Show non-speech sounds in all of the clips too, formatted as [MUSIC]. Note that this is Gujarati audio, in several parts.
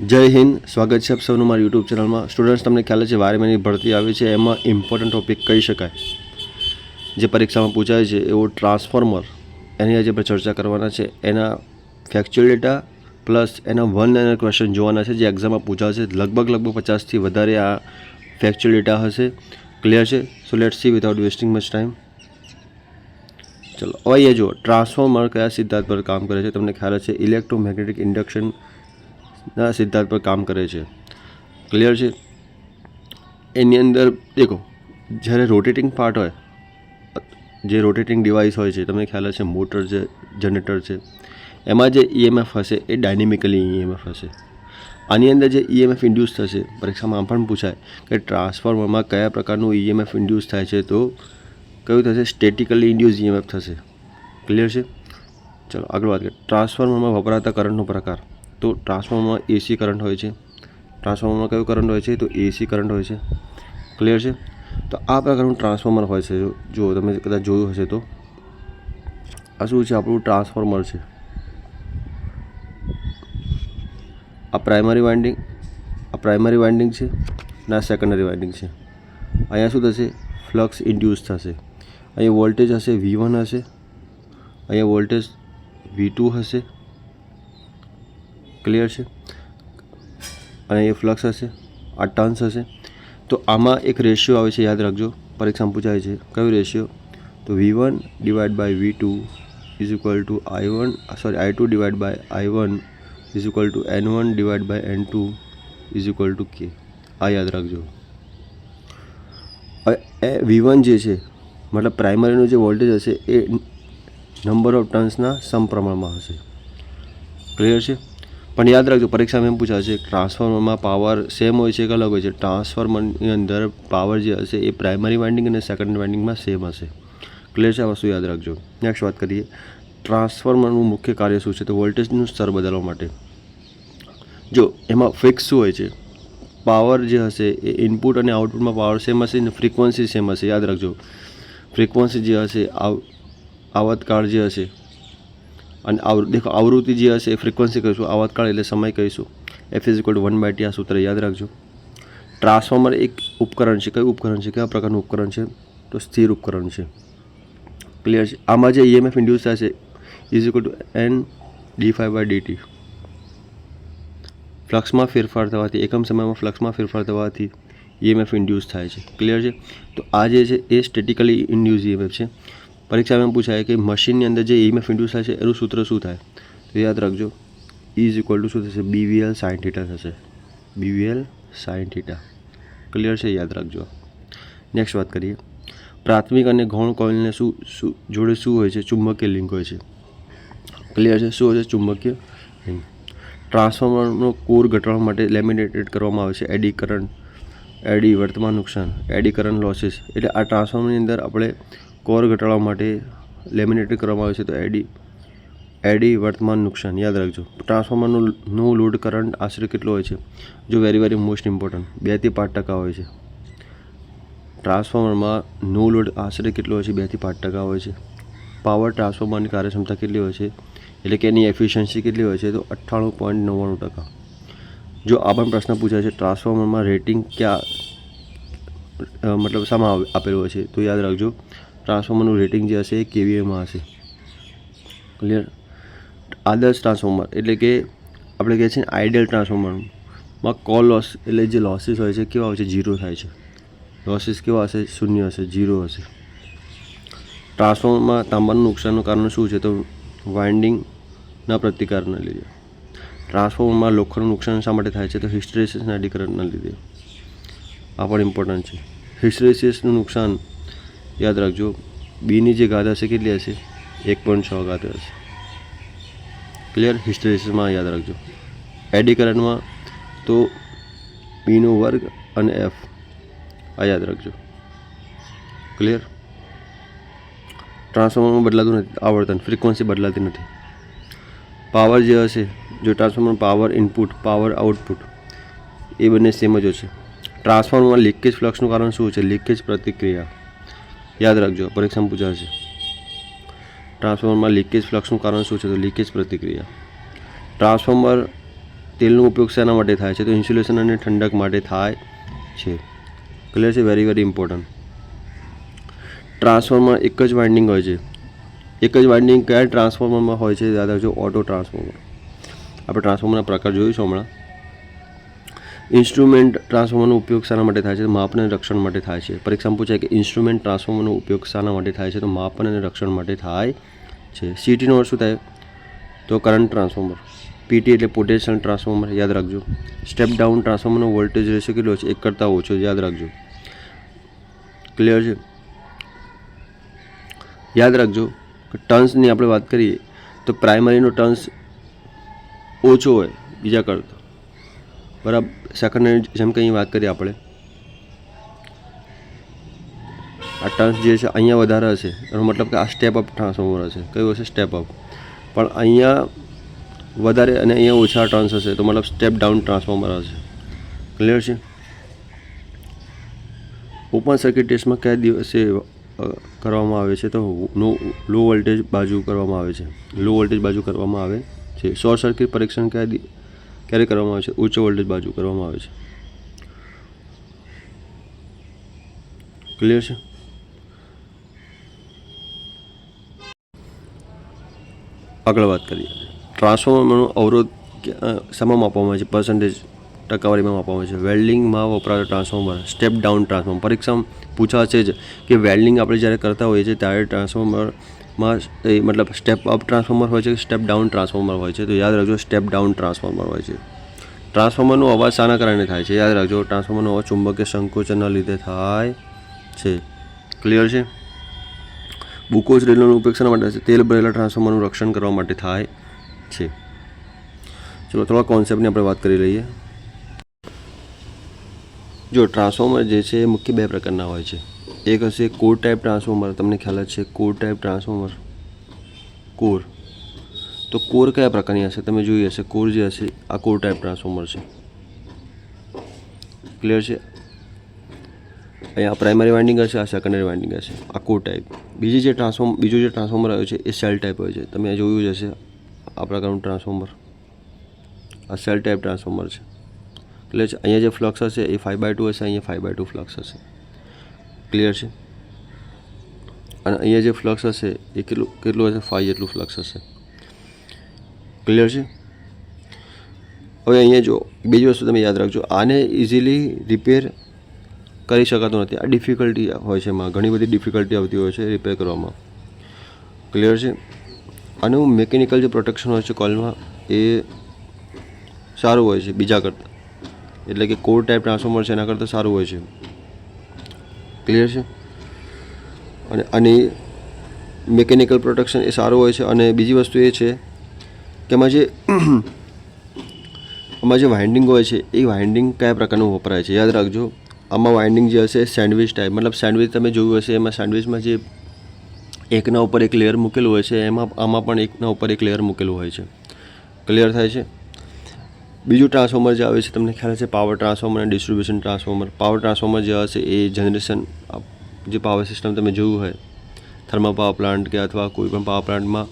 જય હિન્દ, સ્વાગત છે આપ સૌનું મારા યુટ્યુબ ચેનલમાં. સ્ટુડન્ટ્સ તમને ખ્યાલ છે, વારે મહિની ભરતી આવી છે. એમાં ઇમ્પોર્ટન્ટ ટોપિક કહી શકાય. જે પરીક્ષામાં પૂછાય છે, એવો ટ્રાન્સફોર્મર એની આજે આપણે ચર્ચા કરવાના છે. એના ફેક્ચ્યુઅલ ડેટા પ્લસ એના વન લાઇનર ક્વેશ્ચન જોવાના છે. જે એક્ઝામમાં પૂછાશે, લગભગ લગભગ પચાસથી વધારે આ ફેક્ચ્યુઅલ ડેટા હશે. ક્લિયર છે? So let see without wasting much time ચલો અહીંયા જુઓ. ટ્રાન્સફોર્મર કયા સિદ્ધાંત પર કામ કરે છે? તમને ખ્યાલ છે ઇલેક્ટ્રોમેગ્નેટિક ઇન્ડક્શન ના સિદ્ધાંત પર કામ કરે છે. ક્લિયર છે? એની અંદર, દેખો, જ્યારે રોટેટિંગ પાર્ટ હોય, જે રોટેટિંગ ડિવાઇસ હોય છે, તમને ખ્યાલ છે મોટર છે જનરેટર છે, એમાં જે ઈએમએફ હશે, એ ડાયનેમિકલી ઈએમએફ હશે. આની અંદર જે ઈએમએફ ઇન્ડ્યુસ થશે, પરીક્ષામાં આમ પણ પૂછાય કે ટ્રાન્સફોર્મરમાં કયા પ્રકારનું ઈએમએફ ઇન્ડ્યુસ થાય છે, તો કયું થશે? સ્ટેટિકલી ઇન્ડ્યુસ ઈએમએફ થશે. ક્લિયર છે? ચલો, આગળ વાત કરીએ. ટ્રાન્સફોર્મરમાં વપરાતા કરંટનો પ્રકાર. તો ટ્રાન્સફોર્મરમાં એસી કરંટ હોય છે. ટ્રાન્સફોર્મરમાં કયો કરંટ હોય છે? તો એસી કરંટ હોય છે. ક્લિયર છે? તો આ પ્રકારનું ટ્રાન્સફોર્મર હોય છે. જો- તમે કદાચ જોયું હશે તો. આ શું છે? આપણું ટ્રાન્સફોર્મર છે. આ પ્રાઇમરી વાઇન્ડિંગ આ પ્રાઇમરી વાઇન્ડિંગ છે અને આ સેકન્ડરી વાઇન્ડિંગ છે. અહીંયા શું થશે? ફ્લક્સ ઇન્ડ્યુસ થશે. અહીંયા વોલ્ટેજ હશે વી વન હશે. અહીંયા વોલ્ટેજ વી ટુ હશે. ક્લિયર છે. અને એ ફ્લક્સ હશે, આ ટર્ન્સ હશે. તો આમાં એક રેશિયો આવે છે, યાદ રાખજો. પરીક્ષામાં પૂછાય છે, કયો રેશિયો તો V one divide by V two is equal to I one sorry I two divide by I one is equal to N one divide by N two is equal to કે આ યાદ રાખજો. એ વી વન જે છે, મતલબ પ્રાઇમરીનું જે વોલ્ટેજ હશે, એ નંબર ઓફ ટર્ન્સના સમપ્રમાણમાં હશે. ક્લિયર છે? પણ યાદ રાખજો પરીક્ષામાં એમ પૂછાશે ટ્રાન્સફોર્મરમાં પાવર સેમ હોય છે કે અલગ હોય છે? ટ્રાન્સફોર્મરની અંદર પાવર જે હશે એ પ્રાઇમરી વાઇન્ડિંગ અને સેકન્ડ વાઇન્ડિંગમાં સેમ હશે. ક્લિયર છે આ વસ્તુ? યાદ રાખજો. નેક્સ્ટ વાત કરીએ. ટ્રાન્સફોર્મરનું મુખ્ય કાર્ય શું છે? તો વોલ્ટેજનું સ્તર બદલવા માટે. જો, એમાં ફિક્સ શું હોય છે? પાવર જે હશે એ ઇનપુટ અને આઉટપુટમાં પાવર સેમ હશે અને ફ્રિકવન્સી સેમ હશે? યાદ રાખજો. ફ્રિકવન્સી જે હશે, આવ, આવતકાળ જે હશે અને દેખો, આવૃત્તિ જે હશે એ ફ્રિકવન્સી કહીશું આવતકાળ એટલે સમય કહીશું. F is equal one by T આ સૂત્ર યાદ રાખજો. ટ્રાન્સફોર્મર એક ઉપકરણ છે. કયું ઉપકરણ છે? કયા પ્રકારનું ઉપકરણ છે? તો સ્થિર ઉપકરણ છે. ક્લિયર છે? આમાં જે ઈએમએફ ઇન્ડ્યુસ થશે is equal to N D phi by DT ફ્લક્સમાં ફેરફાર થવાથી, એકમ સમયમાં ફ્લક્સમાં ફેરફાર થવાથી ઈએમએફ ઇન્ડ્યુસ થાય છે. ક્લિયર છે? તો આ જે છે, એ સ્ટેટિકલી ઇન્ડ્યુસ ઈએમએફ છે. પરીક્ષામાં પૂછાય કે મશીનની અંદર જે ઈએમએફ ઇન્ડ્યુસ થાય છે, એનું સૂત્ર શું થાય? તો યાદ રાખજો ઇઝ ઇક્વલ ટુ શું થશે? બીવીએલ સાઇન થીટા થશે. બીવીએલ સાઇન થીટા ક્લિયર છે? યાદ રાખજો. નેક્સ્ટ વાત કરીએ. પ્રાથમિક અને ગૌણ કોઇલને શું શું, જોડે શું હોય છે? ચુંબકીય લિંક હોય છે. ક્લિયર છે? શું હોય છે? ચુંબકીય લિંક ટ્રાન્સફોર્મરનો કોર ઘટાડવા માટે લેમિનેટેડ કરવામાં આવે છે. એડી કરંટ એડી, વર્તમાન નુકસાન એડી કરંટ લોસીસ એટલે આ ટ્રાન્સફોર્મરની અંદર આપણે કોર ઘટાડવા માટે લેમિનેટેડ કરવામાં આવે છે, તો એડી એડી વર્તમાન નુકસાન, યાદ રાખજો. ટ્રાન્સફોર્મરનું નો લોડ કરંટ આશરે કેટલો હોય છે? જો વેરી વેરી મોસ્ટ ઇમ્પોર્ટન્ટ બેથી પાંચ ટકા હોય છે. ટ્રાન્સફોર્મરમાં નો લોડ આશરે કેટલો હોય છે? બેથી પાંચ ટકા હોય છે. પાવર ટ્રાન્સફોર્મરની કાર્યક્ષમતા કેટલી હોય છે? એટલે કે એની એફિશિયન્સી કેટલી હોય છે? તો અઠ્ઠાણું પોઈન્ટ નવ્વાણું ટકા. જો આ પણ પ્રશ્ન પૂછાય છે, ટ્રાન્સફોર્મરમાં રેટિંગ ક્યાં મતલબ શામાં આપેલું હોય છે? તો યાદ રાખજો ટ્રાન્સફોર્મરનું રેટિંગ જે હશે એ કેવીએમાં હશે. ક્લિયર આદર્શ ટ્રાન્સફોર્મર. એટલે કે આપણે કહે છે ને આઈડિયલ ટ્રાન્સફોર્મરમાં કોલ લોસ એટલે જે લોસીસ હોય છે કેવા હોય છે? ઝીરો થાય છે. લોસીસ કેવા હશે? શૂન્ય હશે. ઝીરો હશે. ટ્રાન્સફોર્મરમાં તાંબાનું નુકસાનનું કારણ શું છે? તો વાઇન્ડિંગના પ્રતિકારના લીધે. ટ્રાન્સફોર્મરમાં લોખંડનું નુકસાન શા માટે થાય છે? તો હિસ્ટ્રેસિસના અધિકરણના લીધે. આ પણ ઇમ્પોર્ટન્ટ છે. હિસ્ટ્રેસિસનું નુકસાન યાદ રાખજો, બીની જે ગાત હશે કેટલી હશે? એક પોઈન્ટ છ ગાત હશે. ક્લિયર હિસ્ટ્રેસિસમાં યાદ રાખજો. એડી તો બીનો વર્ગ અને એફ આ યાદ રાખજો. ક્લિયર ટ્રાન્સફોર્મરમાં બદલાતું નથી આવર્તન ફ્રીક્વન્સી બદલાતી નથી. પાવર જે હશે, જો transformer power input power output એ બંને સેમ જ હશે. ટ્રાન્સફોર્મરમાં લીકેજ ફ્લક્સનું કારણ શું છે? લીકેજ પ્રતિક્રિયા. યાદ રાખજો, પરીક્ષામાં પૂછાશે. ટ્રાન્સફોર્મરમાં લીકેજ ફ્લક્સનું કારણ શું છે? તો લીકેજ પ્રતિક્રિયા. ટ્રાન્સફોર્મર તેલનો ઉપયોગ શેના માટે થાય છે? તો ઇન્સ્યુલેશન અને ઠંડક માટે થાય છે. ક્લિયર છે? વેરી વેરી ઇમ્પોર્ટન્ટ ટ્રાન્સફોર્મર એક જ વાઇન્ડિંગ હોય છે. એક જ વાઇન્ડિંગ કયા ટ્રાન્સફોર્મરમાં હોય છે? યાદ રાખજો ઓટો ટ્રાન્સફોર્મર આપણે ટ્રાન્સફોર્મરના પ્રકાર જોઈશું હમણાં. ઇન્સ્ટ્રુમેન્ટ ટ્રાન્સફોર્મરનો ઉપયોગ શાના માટે થાય છે? માપન અને રક્ષણ માટે થાય છે. પરીક્ષામાં પૂછાય કે ઇન્સ્ટ્રુમેન્ટ ટ્રાન્સફોર્મરનો ઉપયોગ શાના માટે થાય છે, તો માપન અને રક્ષણ માટે થાય છે. સીટીનો શું થાય? તો કરંટ ટ્રાન્સફોર્મર. પીટી એટલે પોટેન્શિયલ ટ્રાન્સફોર્મર, યાદ રાખજો. સ્ટેપ ડાઉન ટ્રાન્સફોર્મરનો વોલ્ટેજ રેશિયો કેટલો છે? એક કરતાં ઓછો, યાદ રાખજો. ક્લિયર છે? યાદ રાખજો ટર્ન્સની આપણે વાત કરીએ, તો પ્રાઇમરીનો ટર્ન્સ ઓછો હોય, બીજા કરતાં. બરાબર. સેકન્ડરી જેમ કે અહીં વાત કરીએ આપણે. આ ટર્ન્સ જે છે, અહીંયા વધારે હશે. એનો મતલબ કે આ સ્ટેપ અપ ટ્રાન્સફોર્મર હશે. કયું હશે? સ્ટેપ અપ પણ અહીંયા વધારે અને અહીંયા ઓછા ટર્ન્સ હશે, તો મતલબ સ્ટેપ ડાઉન ટ્રાન્સફોર્મર હશે. ક્લિયર છે? ઓપન સર્કિટ ટેસ્ટમાં કયા દિવસે કરવામાં આવે છે? તો નો લો વોલ્ટેજ બાજુ કરવામાં આવે છે. લો વોલ્ટેજ બાજુ કરવામાં આવે છે. શોર્ટ સર્કિટ પરીક્ષણ કયા ક્યારે કરવામાં આવે છે. ઉચ્ચ વોલ્ટેજ બાજુ કરવામાં આવે છે. ક્લિયર છે? આગળ વાત કરીએ. ટ્રાન્સફોર્મરનો અવરોધ શામાં માપવામાં આવે છે? પર્સન્ટેજ ટકાવારીમાં માપવામાં આવે છે. વેલ્ડિંગમાં વપરાતો ટ્રાન્સફોર્મર સ્ટેપ ડાઉન ટ્રાન્સફોર્મર પરીક્ષામાં પૂછાશે જ કે વેલ્ડિંગ આપણે જ્યારે કરતા હોઈએ છીએ ત્યારે ટ્રાન્સફોર્મરમાં એ મતલબ સ્ટેપ અપ ટ્રાન્સફોર્મર હોય છે કે સ્ટેપ ડાઉન ટ્રાન્સફોર્મર હોય છે? તો યાદ રાખજો સ્ટેપ ડાઉન ટ્રાન્સફોર્મર હોય છે. ટ્રાન્સફોર્મરનો અવાજ શાના કારણે થાય છે? યાદ રાખજો ટ્રાન્સફોર્મરનો અવાજ ચુંબકીય સંકોચનના લીધે થાય છે. ક્લિયર છે? બુકોજ રેલનો ઉપયોગ માટે છે? તેલ ભરેલા ટ્રાન્સફોર્મરનું રક્ષણ કરવા માટે થાય છે. ચલો, થોડા કોન્સેપ્ટની આપણે વાત કરી લઈએ. જો ટ્રાન્સફોર્મર જે છે એ મુખ્ય બે પ્રકારના હોય છે. એક હશે કોર ટાઈપ ટ્રાન્સફોર્મર તમને ખ્યાલ જ છે, કોર ટાઈપ ટ્રાન્સફોર્મર કોર. તો કોર કયા પ્રકારની હશે? તમે જોઈ હશે, કોર જે હશે, આ કોર ટાઈપ ટ્રાન્સફોર્મર છે. ક્લિયર છે? અહીંયા પ્રાઇમરી વાઇન્ડિંગ હશે, આ સેકન્ડરી વાઇન્ડિંગ હશે, આ કોર ટાઈપ બીજી જે ટ્રાન્સફોર્મ બીજું જે ટ્રાન્સફોર્મર આવ્યું છે, એ સેલ ટાઈપ હોય છે. તમે જોયું જ હશે, આ પ્રકારનું ટ્રાન્સફોર્મર આ સેલ ટાઈપ ટ્રાન્સફોર્મર છે. એટલે અહીંયા જે ફ્લક્સ હશે, એ ફાઇવ બાય ટુ હશે, અહીંયા ફાઇવ બાય ટુ ફ્લક્સ હશે. ક્લિયર છે? અને અહીંયા જે ફ્લક્સ હશે, એ કેટલું કેટલું હશે? ફાઈ જેટલું ફ્લક્સ હશે. ક્લિયર છે? હવે અહીંયા જો, બીજી વસ્તુ તમે યાદ રાખજો, આને ઇઝીલી રિપેર કરી શકાતું નથી. આ ડિફિકલ્ટી હોય છે એમાં. ઘણી બધી ડિફિકલ્ટી આવતી હોય છે રિપેર કરવામાં. ક્લિયર છે? આનું મિકેનિકલ જે પ્રોટેક્શન હોય છે કોલમાં એ સારું હોય છે, બીજા કરતાં. એટલે કે કોર ટાઈપ ટ્રાન્સફોર્મર છે, એના કરતાં સારું હોય છે. ક્લિયર છે. અને આની મિકેનિકલ પ્રોટેક્શન એ સારું હોય છે. અને બીજી વસ્તુ એ છે કે એમાં જે આમાં જે [CLEARS THROAT] વાઇન્ડિંગ હોય છે, એ વાઇન્ડિંગ કયા પ્રકારનું વપરાય છે? યાદ રાખજો, આમાં વાઇન્ડિંગ જે હશે સેન્ડવિચ ટાઈપ મતલબ સેન્ડવિચ તમે જોયું હશે, એમાં સેન્ડવિચમાં જે એકના ઉપર એક લેયર મૂકેલું હોય છે, એમાં, આમાં પણ એકના ઉપર એક લેયર મૂકેલું હોય છે. ક્લિયર થાય છે? બીજું ટ્રાન્સફોર્મર જે આવે છે, તમને ખ્યાલ છે પાવર ટ્રાન્સફોર્મર અને ડિસ્ટ્રીબ્યુશન ટ્રાન્સફોર્મર પાવર ટ્રાન્સફોર્મર જે હશે, એ જનરેશન જે પાવર સિસ્ટમ તમે જોયું હોય થર્મલ પાવર પ્લાન્ટ કે અથવા કોઈ પણ પાવર પ્લાન્ટમાં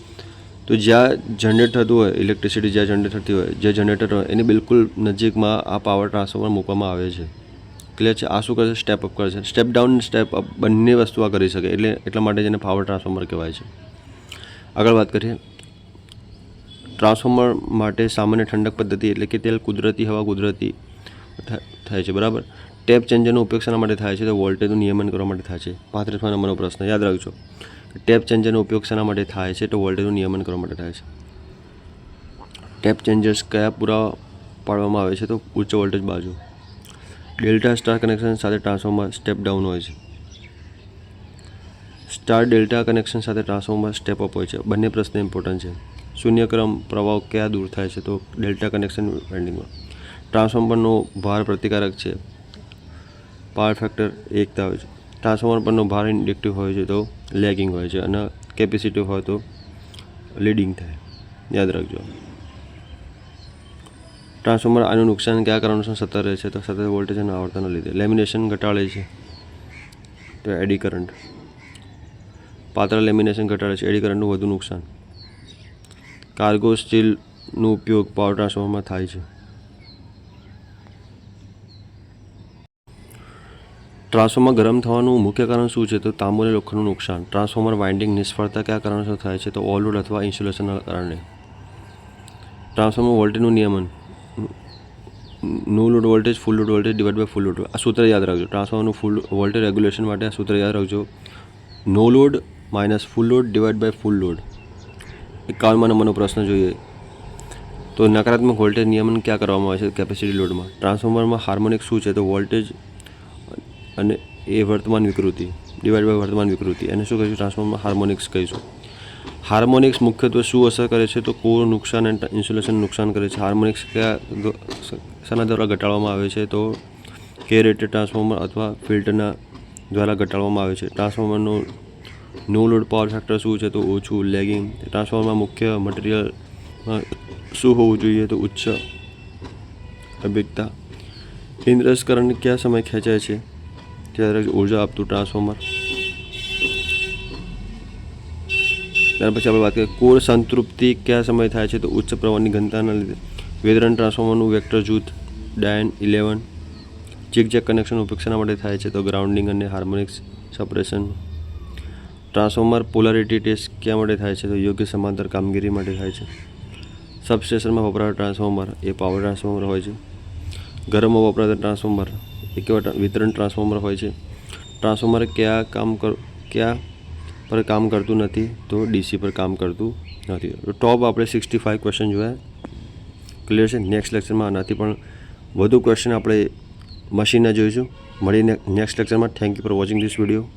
તો જ્યાં જનરેટ થતું હોય ઇલેક્ટ્રિસિટી જ્યાં જનરેટ થતી હોય, જે જનરેટર હોય, એની બિલકુલ નજીકમાં આ પાવર ટ્રાન્સફોર્મર મૂકવામાં આવે છે. ક્લિયર છે? આ શું કરશે? સ્ટેપ અપ કરશે. સ્ટેપ ડાઉન સ્ટેપ અપ બંને વસ્તુ આ કરી શકે. એટલે એટલા માટે જેને પાવર ટ્રાન્સફોર્મર કહેવાય છે. આગળ વાત કરીએ. ટ્રાન્સફોર્મર માટે સામાન્ય ઠંડક પદ્ધતિ એટલે કે તેલ કુદરતી, હવા કુદરતી થાય છે, બરાબર? ટેપ ચેન્જરનો ઉપયોગ શાના માટે થાય છે? તો વોલ્ટેજનું નિયમન કરવા માટે થાય છે. પાંત્રીસમાં નંબરનો પ્રશ્ન, યાદ રાખજો. ટેપ ચેન્જરનો ઉપયોગ શાના માટે થાય છે? તો વોલ્ટેજનું નિયમન કરવા માટે થાય છે. ટેપ ચેન્જર્સ કયા પૂરા પાડવામાં આવે છે? તો ઉચ્ચ વોલ્ટેજ બાજુ. ડેલ્ટા સ્ટાર કનેક્શન સાથે ટ્રાન્સફોર્મર સ્ટેપ ડાઉન હોય છે. સ્ટાર ડેલ્ટા કનેક્શન સાથે ટ્રાન્સફોર્મર સ્ટેપ અપ હોય છે. બંને પ્રશ્ન ઇમ્પોર્ટન્ટ છે. શૂન્ય ક્રમ પ્રવાહ ક્યાં દૂર થાય છે તો ડેલ્ટા કનેક્શન વેલ્ડિંગમાં ટ્રાન્સફોર્મરનો ભાર પ્રતિકારક છે. પાવર ફેક્ટર એકતા હોય છે. ટ્રાન્સફોર્મર પરનો ભાર ઇન્ડક્ટિવ હોય છે તો લેગિંગ હોય છે અને કેપેસિટિવ હોય તો લીડિંગ થાય. યાદ રાખજો. ટ્રાન્સફોર્મર આનું નુકસાન કયા કારણોસર સતત રહે છે તો સતત વોલ્ટેજ અને આવર્તનના લીધે. લેમિનેશન ઘટાડે છે. તો એડી કરંટ. પાતળા લેમિનેશન ઘટાડે છે. એડી કરંટનું વધુ નુકસાન. કાર્ગો સ્ટીલનો ઉપયોગ પાવર ટ્રાન્સફોર્મરમાં થાય છે. ટ્રાન્સફોર્મર ગરમ થવાનું મુખ્ય કારણ શું છે? તો તાંબુ અને લોખંડનું નુકસાન. ટ્રાન્સફોર્મર વાઇન્ડિંગ નિષ્ફળતા કયા કારણોસર થાય છે? તો ઓવરલોડ અથવા ઇન્સ્યુલેશનના કારણે. ટ્રાન્સફોર્મર વોલ્ટેજનું નિયમન. No load voltage, full load voltage divide by full load આ સૂત્ર યાદ રાખજો. ટ્રાન્સફોર્મરનું ફૂલ વોલ્ટેજ રેગ્યુલેશન માટે આ સૂત્ર યાદ રાખજો. No load minus full load divide by full load એકાવનમાં નંબરનો પ્રશ્ન જોઈએ. તો નકારાત્મક વોલ્ટેજ નિયમન ક્યાં કરવામાં આવે છે? કેપેસિટી લોડમાં ટ્રાન્સફોર્મરમાં હાર્મોનિક શું છે? તો વોલ્ટેજ અને એ વર્તમાન વિકૃતિ. ડિવાઇડ બાય વર્તમાન વિકૃતિ. એને શું કહીશું? ટ્રાન્સફોર્મરમાં હાર્મોનિક્સ કહીશું. હાર્મોનિક્સ મુખ્યત્વે શું અસર કરે છે? તો કોર નુકસાન અને ઇન્સ્યુલેશન નુકસાન કરે છે. હાર્મોનિક્સ કયા શાના દ્વારા ઘટાડવામાં આવે છે? તો કે રેટેડ ટ્રાન્સફોર્મર અથવા ફિલ્ટરના દ્વારા ઘટાડવામાં આવે છે. ટ્રાન્સફોર્મરનો નો લોડ પાવર ફેક્ટર શું છે તો ઓછું લેગિંગ. ટ્રાન્સફોર્મરમાં મુખ્ય મટીરિયલમાં શું હોવું જોઈએ તો ઉચ્ચ અભિગતા. ઇન્દ્રસ કયા સમય ખેંચાય છે? ત્યારે ઊર્જા આપતું ટ્રાન્સફોર્મર. ત્યાર પછી આપણે વાત કરીએ કોર સંતૃપ્તિ કયા સમય થાય છે તો ઉચ્ચ પ્રવાહની ઘનતાના લીધે. વેદરણ ટ્રાન્સફોર્મરનું વેક્ટર જૂથ ડાયન ઇલેવન. ચેક જેક કનેક્શન ઉપેક્ષાના માટે થાય છે તો ગ્રાઉન્ડિંગ અને harmonics suppression. Transformer polarity test ક્યાં માટે થાય છે? તો યોગ્ય સમાંતર કામગીરી માટે થાય છે. સબસ્ટેશનમાં વપરાતા ટ્રાન્સફોર્મર એ પાવર ટ્રાન્સફોર્મર હોય છે. ઘરમાં વપરાતા ટ્રાન્સફોર્મર એ કેવા વિતરણ ટ્રાન્સફોર્મર હોય છે. ટ્રાન્સફોર્મર કયા કામ કર, કયા પર કામ કરતું નથી તો ડીસી પર કામ કરતું નથી. ટોપ આપણે સિક્સટી ફાઇવ ક્વેશ્ચન જોયા. ક્લિયર છે? નેક્સ્ટ લેક્ચરમાં આનાથી પણ વધુ ક્વેશ્ચન આપણે મશીનના જોઈશું. મળીને નેક્સ્ટ લેક્ચરમાં thank you for watching this video